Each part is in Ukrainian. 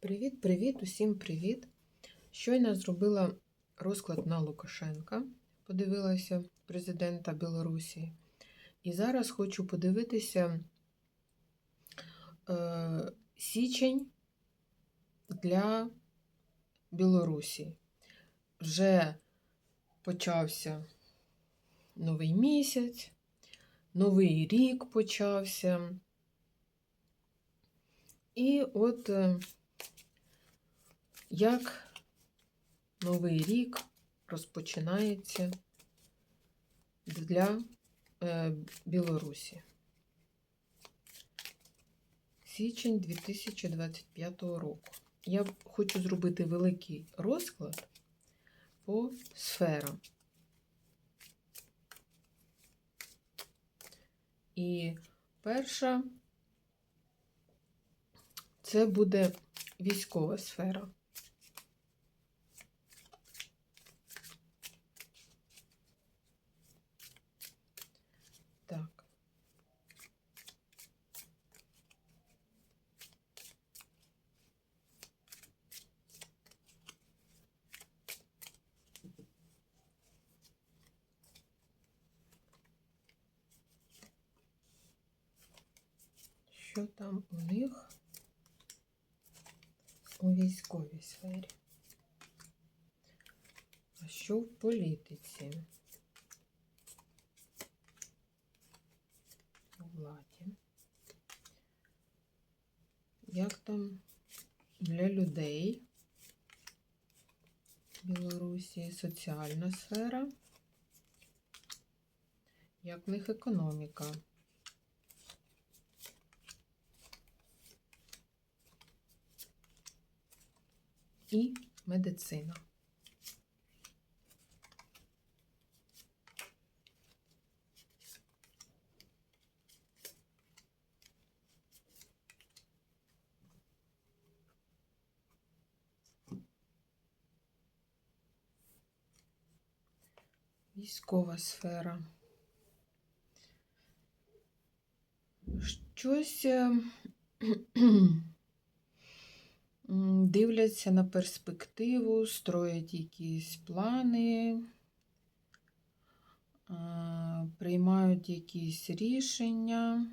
Привіт-привіт, усім привіт! Щойно зробила розклад на Лукашенка, подивилася президента Білорусі. І зараз хочу подивитися е, січень для Білорусі. Вже почався новий місяць, новий рік почався. І от е, як новий рік розпочинається для е, Білорусі. Січень 2025 року. Я хочу зробити великий розклад по сферам. І перша це буде військова сфера. Так. Що там у них у військовій сфері? А що в політиці? У владі? Як там для людей Білорусі соціальна сфера? Як в них економіка? І медицина. Військова сфера. Щось е, дивляться на перспективу, строять якісь плани, приймають якісь рішення.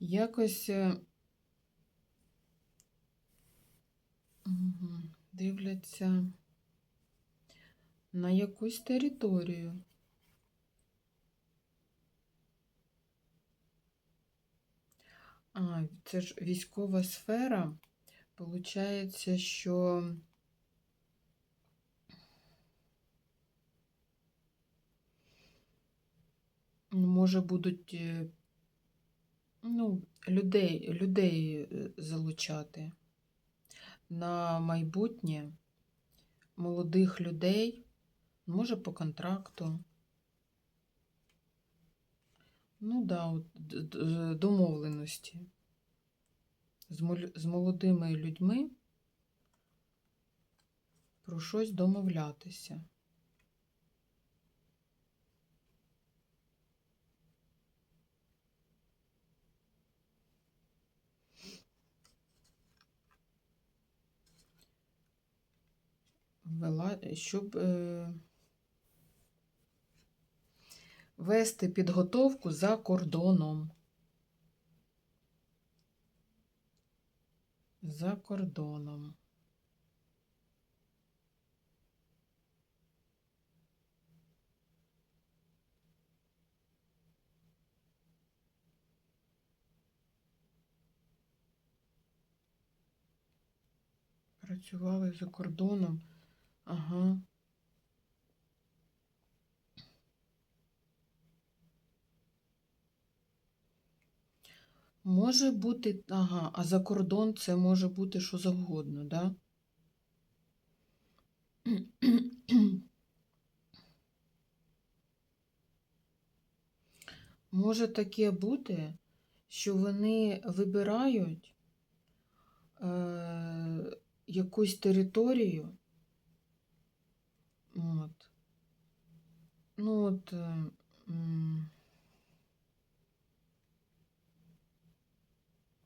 Якось е, дивляться на якусь територію. А, це ж військова сфера. Получається, що може будуть е, ну, людей, людей е, залучати на майбутнє молодих людей, може по контракту. Ну да, от, домовленості з молодими людьми про щось домовлятися. Вела, щоб е, вести підготовку за кордоном. За кордоном. Працювали за кордоном. Ага. Може бути, ага, а за кордон це може бути що завгодно, да? Може таке бути, що вони вибирають е, якусь територію, от, Ну от. е,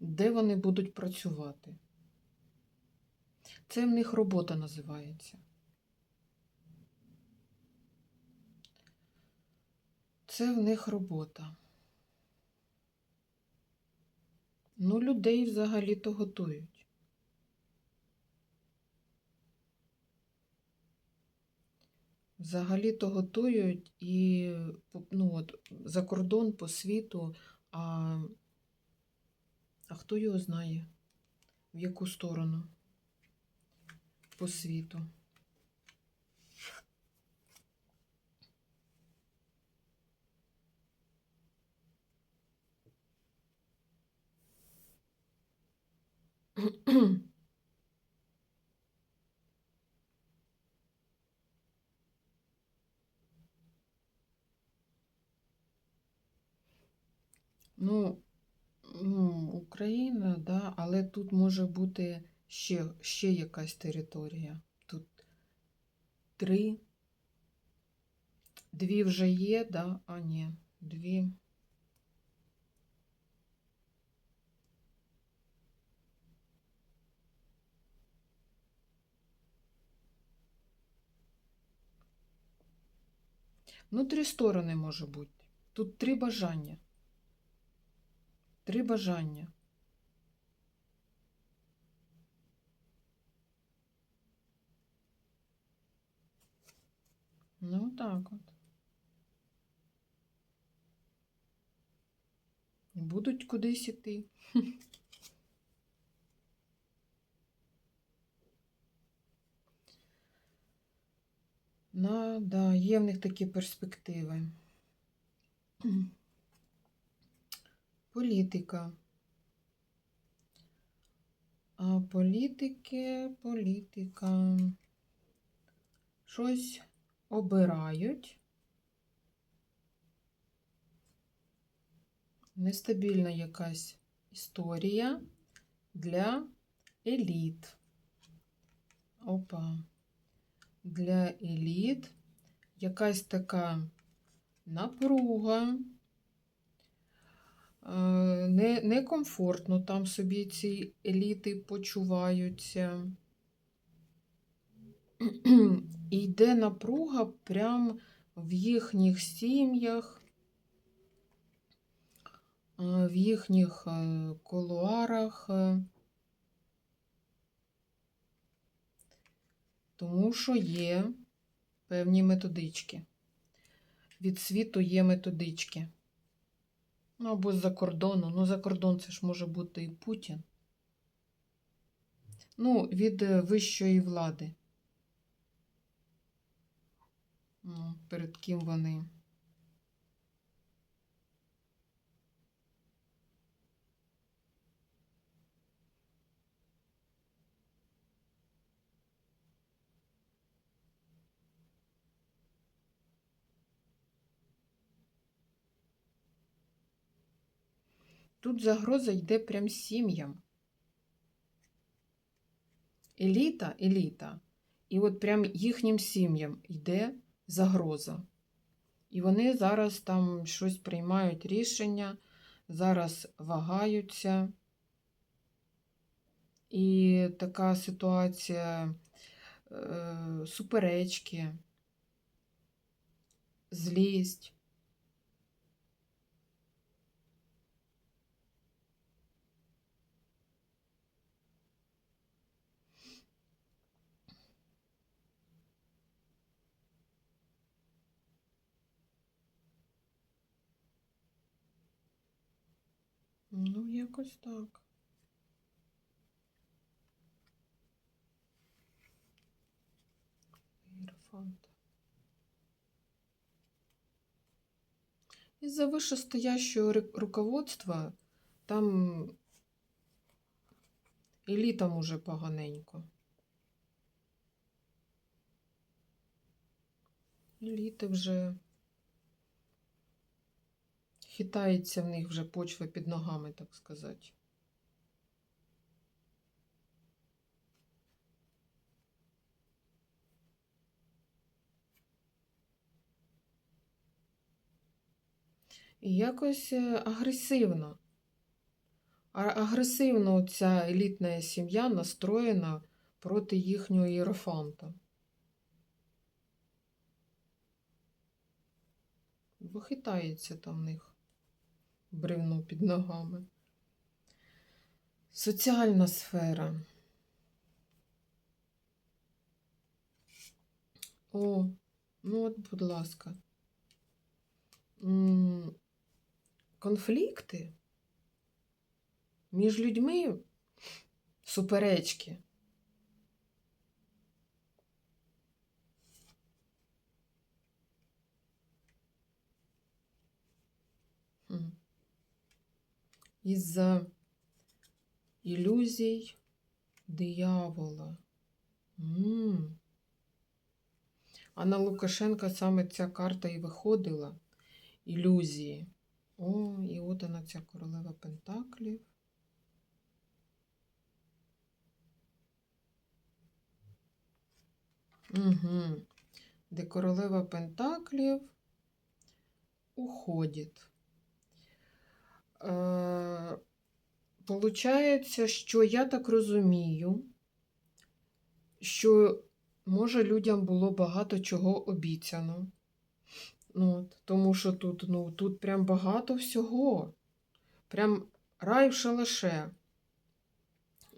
Де вони будуть працювати? Це в них робота називається. Це в них робота. Ну, людей взагалі-то готують. Взагалі-то готують і ну, от, за кордон по світу, а, а хто його знає, в яку сторону по світу. Ну, Україна, да, але тут може бути ще, ще якась територія. Тут три. Дві вже є, да? А, ні, дві. Ну, три сторони може бути. Тут три бажання. Три бажання. Ну, так от. Будуть кудись іти. Ну, да, є в них такі перспективи. Політика. А політики, політика. Щось обирають. Нестабільна якась історія для еліт. Опа. Для еліт якась така напруга. Е, Не, некомфортно там собі ці еліти почуваються. І йде напруга прямо в їхніх сім'ях, е, в їхніх е, колуарах. е. Тому що є певні методички. Від світу є методички. Ну, або з-за кордону. Ну, за кордон це ж може бути і Путін. Ну, від вищої влади. Ну, перед ким вони. Тут загроза йде прям сім'ям. Еліта, еліта. І от прям їхнім сім'ям йде загроза. І вони зараз там щось приймають рішення, зараз вагаються. І така ситуація е, суперечки, злість. Ну, якось так. Іерофант. Из-за вышестоящего руководства там елітам уже поганенько. Еліти вже хитається в них вже почва під ногами, так сказати. і якось е, агресивно. Агресивно ця елітна сім'я настроєна проти їхнього іерофанта. Вихитається там в них бревно під ногами. Соціальна сфера. О, ну от, будь ласка. Конфлікти між людьми суперечки. Хм. Із-за ілюзій диявола. М. А на Лукашенка саме ця карта і виходила. Ілюзії. О, і от вона ця королева Пентаклів. Угу. Де королева Пентаклів уходить. Е, Получається, що я так розумію, що може людям було багато чого обіцяно. Ну, от, тому що тут, ну, тут прям багато всього. Прям рай в шалаше.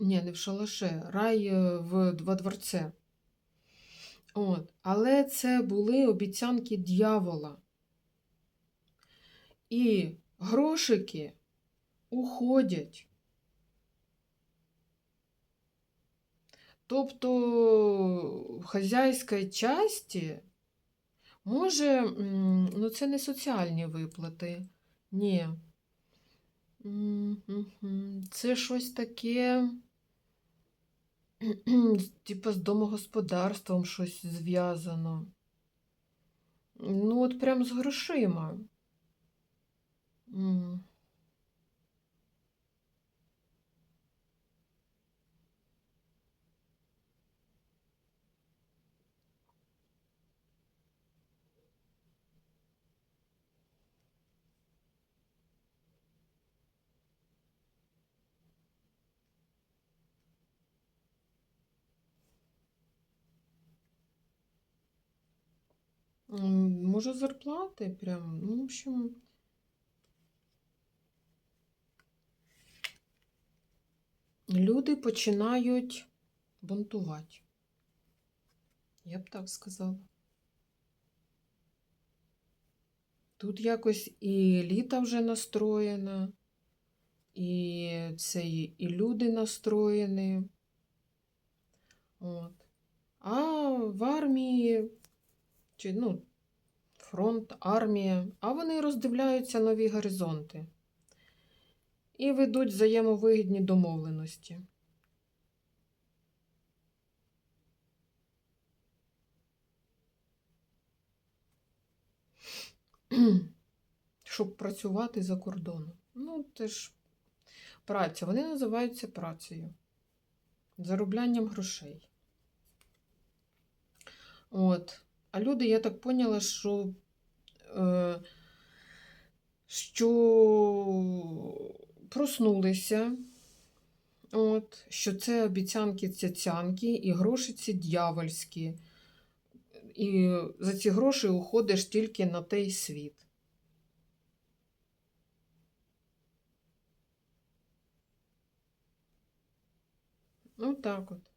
Ні, не в шалаше, рай е, в, во дворце. От. Але це були обіцянки дьявола. І грошики уходять. Тобто в хазяйській часті може, ну це не соціальні виплати. Ні. Це щось таке, типу з домогосподарством щось зв'язано. Ну, от прям з грошима. Може, зарплати прям. Ну, в общем. Люди починають бунтувати. Я б так сказала. Тут якось і еліта вже настроєна, і це і люди настроєні. От. А в армії, чи, ну, фронт, армія, а вони роздивляються нові горизонти і ведуть взаємовигідні домовленості. Щоб працювати за кордоном. Ну, це ж праця. Вони називаються працею, зароблянням грошей. От. А люди, я так поняла, що, е, що проснулися, от, що це обіцянки цяцянки і гроші ці дьявольські. І за ці гроші уходиш тільки на той світ. Ну, так от.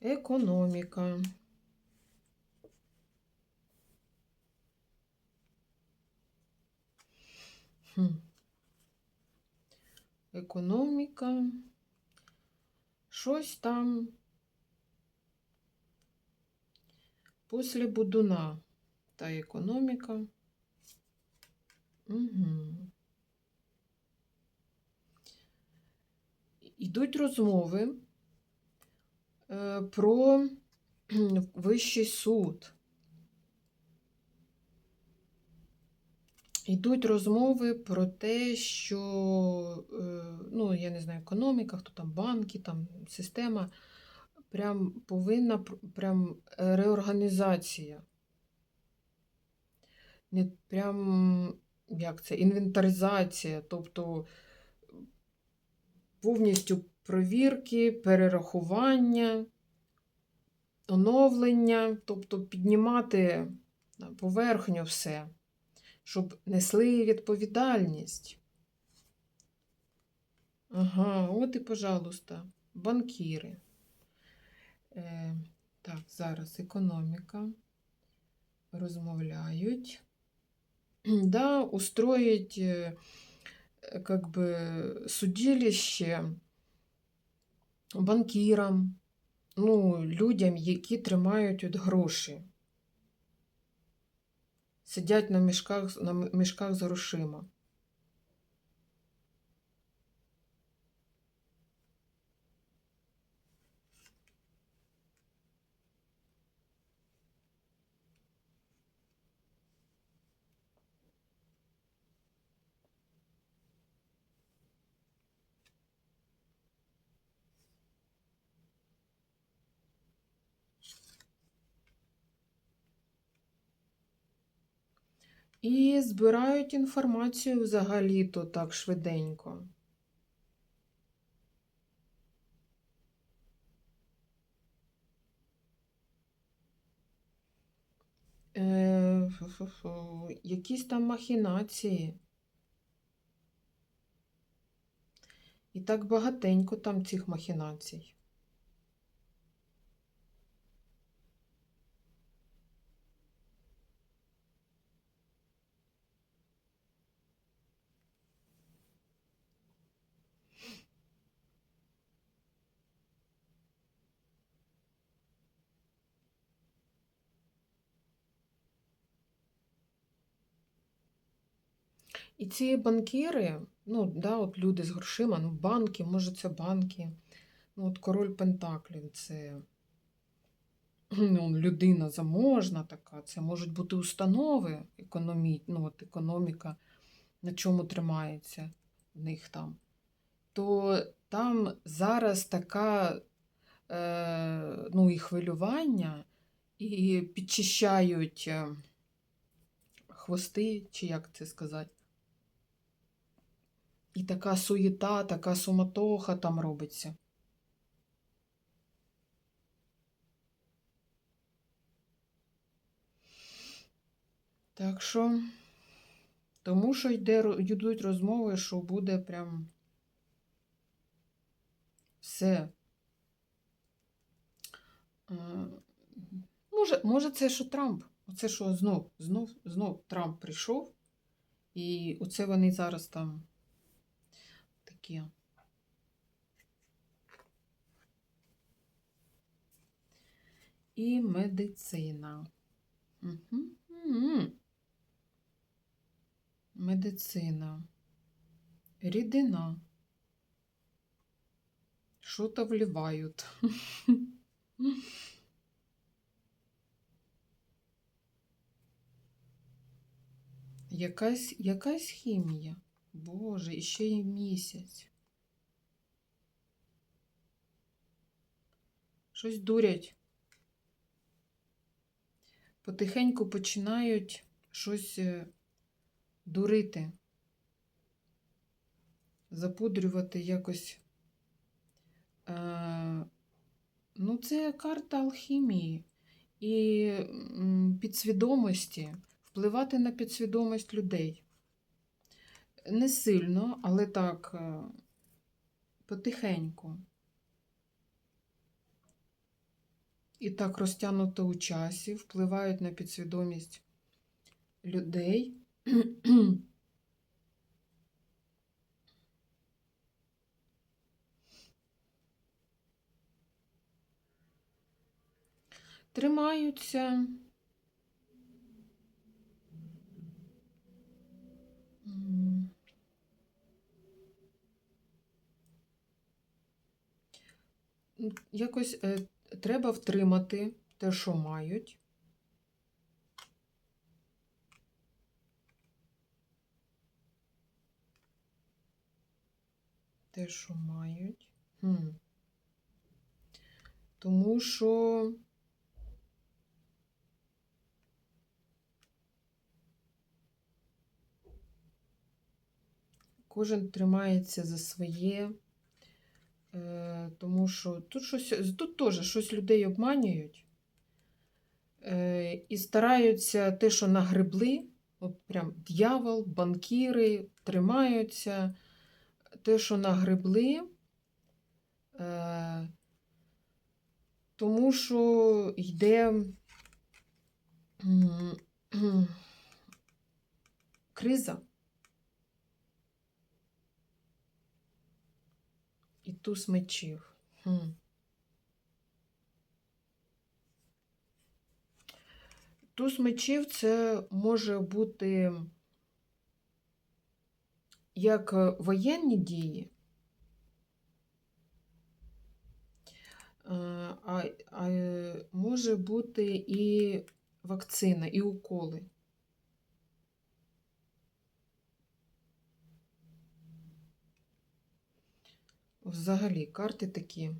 Економіка. Хм. Економіка. Щось там після будуна та економіка. Угу. Йдуть розмови про Вищий суд. Йдуть розмови про те, що, е, ну, я не знаю, економіка, хто там банки, там система, прям повинна прям е, реорганізація. Не прям, як це, інвентаризація, тобто повністю провірки, перерахування, оновлення, тобто піднімати на поверхню все, щоб несли відповідальність. Ага, от і, пожалуйста, банкіри. Е, так, зараз економіка. Розмовляють. Да, устроить е, э, как бы судилище банкірам, ну, людям, які тримають от гроші. Сидять на мішках, на мішках з грошима. І збирають інформацію взагалі-то так швиденько. Е, фу-фу-фу, Якісь там махінації. І так багатенько там цих махінацій. І ці банкіри, ну, да, от люди з грошима, ну, банки, може, це банки. Ну, от король Пентаклів це ну, людина заможна така, це можуть бути установи економі... ну, от економіка, на чому тримається в них там. То там зараз така е, ну, і хвилювання, і підчищають е, хвости, чи як це сказати. І така суєта, така суматоха там робиться. Так що, тому що йде, йдуть розмови, що буде прям все. Е, Може, може, це що Трамп? Оце що знов, знов, знов Трамп прийшов, і оце вони зараз там такі. І медицина. Угу. Медицина. Рідина. Що-то вливають. Якась, якась хімія. Боже, і ще й місяць. Щось дурять. Потихеньку починають щось е, дурити, запудрювати якось. Е, ну, це карта алхімії і підсвідомості, впливати на підсвідомість людей. Не сильно, але так е, потихеньку. І так розтягнуто у часі, впливають на підсвідомість людей. Тримаються. М. Якось е, треба втримати те, що мають. Те, що мають. Хм. Тому що. Кожен тримається за своє, е, тому що тут щось, тут теж щось людей обманюють е, і стараються те, що нагребли, от прям дьявол, банкіри тримаються, те, що нагребли, е, тому що йде криза. І туз мечів. Хм. Туз мечів це може бути як воєнні дії, е, а, а е, може бути і вакцина, і уколи. Взагалі, карти такі.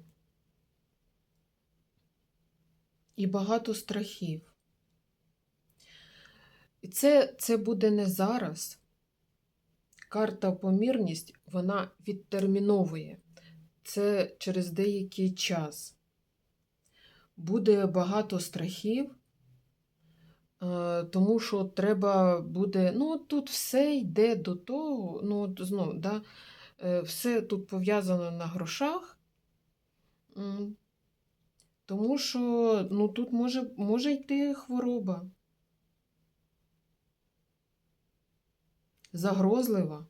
І багато страхів. І це, це буде не зараз. Карта помірність, вона відтерміновує. Це через деякий час. Буде багато страхів, е, тому що треба буде. Ну, тут все йде до того, ну, знову, да, все тут пов'язано на грошах. Тому що ну, тут може, може йти хвороба. Загрозлива.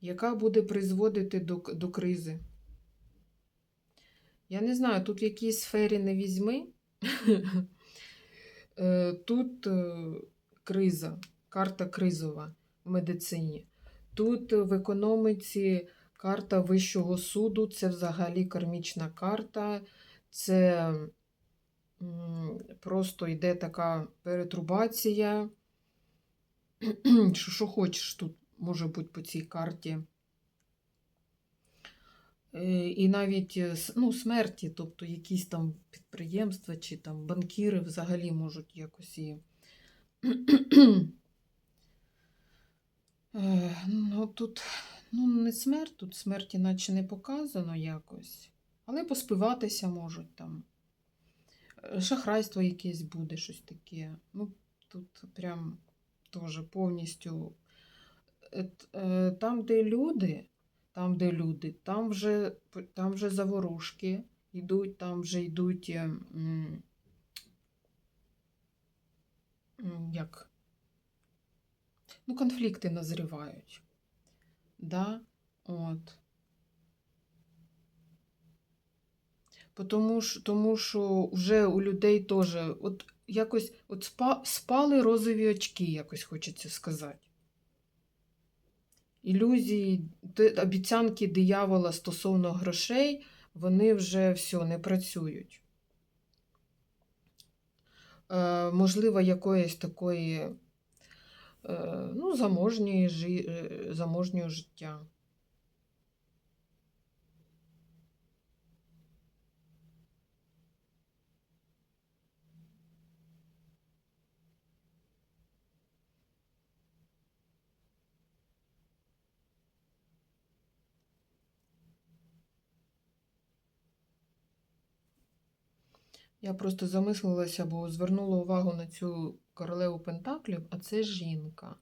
Яка буде призводити до, до кризи. Я не знаю, тут в якій сфері не візьми. Е, Тут е, криза, карта кризова в медицині. Тут в економіці карта Вищого суду, це взагалі кармічна карта, це просто йде така перетрубація. Що, хочеш тут може бути по цій карті. Е, І навіть е, ну, смерті, тобто якісь там підприємства чи там банкіри взагалі можуть якось і. Е, Ну, тут ну, не смерть, тут смерті наче не показано якось. Але поспиватися можуть там. Е, Шахрайство якесь буде, щось таке. Ну, тут прям теж повністю. Е, Там, де люди, там, де люди, там вже, там вже заворушки йдуть, там вже йдуть. е, м, м, Як? Ну, конфлікти назрівають. Да? От. Тому, що, тому що вже у людей теж от якось от спа, спали розові очки, якось хочеться сказати. Ілюзії, обіцянки диявола стосовно грошей, вони вже все не працюють. Е, можливо, якоїсь такої ну, заможньої, е, заможнього життя. Я просто замислилася, бо звернула увагу на цю королеву Пентаклів, а це жінка.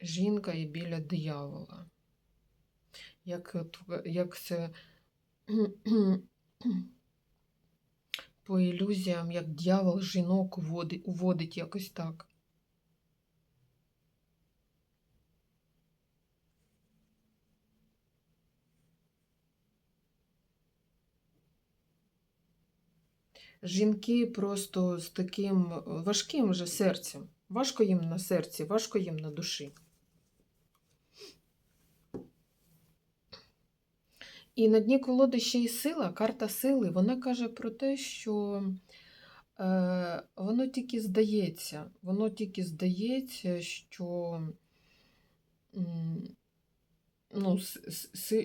Жінка і біля диявола. Як, як це по ілюзіям, як дьявол жінок уводить, уводить якось так. жінки просто з таким е, важким же серцем. Важко їм на серці, важко їм на душі. І на дні колоди ще й сила, карта сили, вона каже про те, що е, воно тільки здається, воно тільки здається, що ну,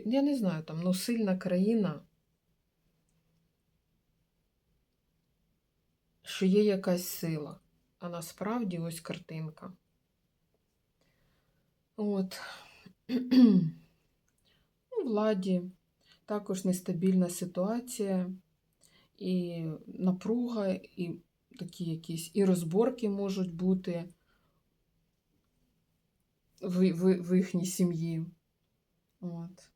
я не знаю, там, ну, сильна країна. Що є якась сила, а насправді ось картинка. От. У владі також нестабільна ситуація, і напруга, і такі якісь і розборки можуть бути в, в, в їхній сім'ї. От.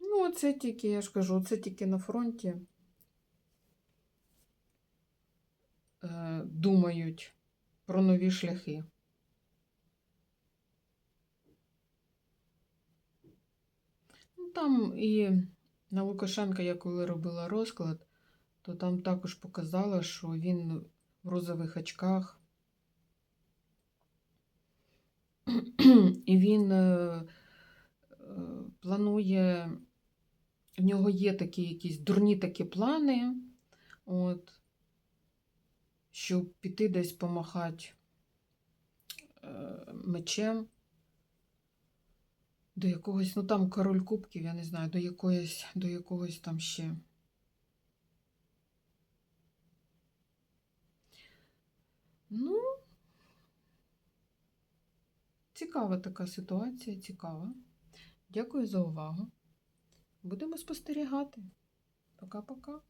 Ну, це тільки, я ж кажу, це тільки на фронті е, думають про нові шляхи. Ну, там і на Лукашенка, я коли робила розклад, то там також показала, що він в розових очках. І він е, е, планує, в нього є такі якісь дурні такі плани, от, щоб піти десь помахати е, мечем до якогось, ну там король кубків, я не знаю, до якоїсь, до якогось там ще. Ну, цікава така ситуація, цікава. Дякую за увагу. Будемо спостерігати. Пока-пока.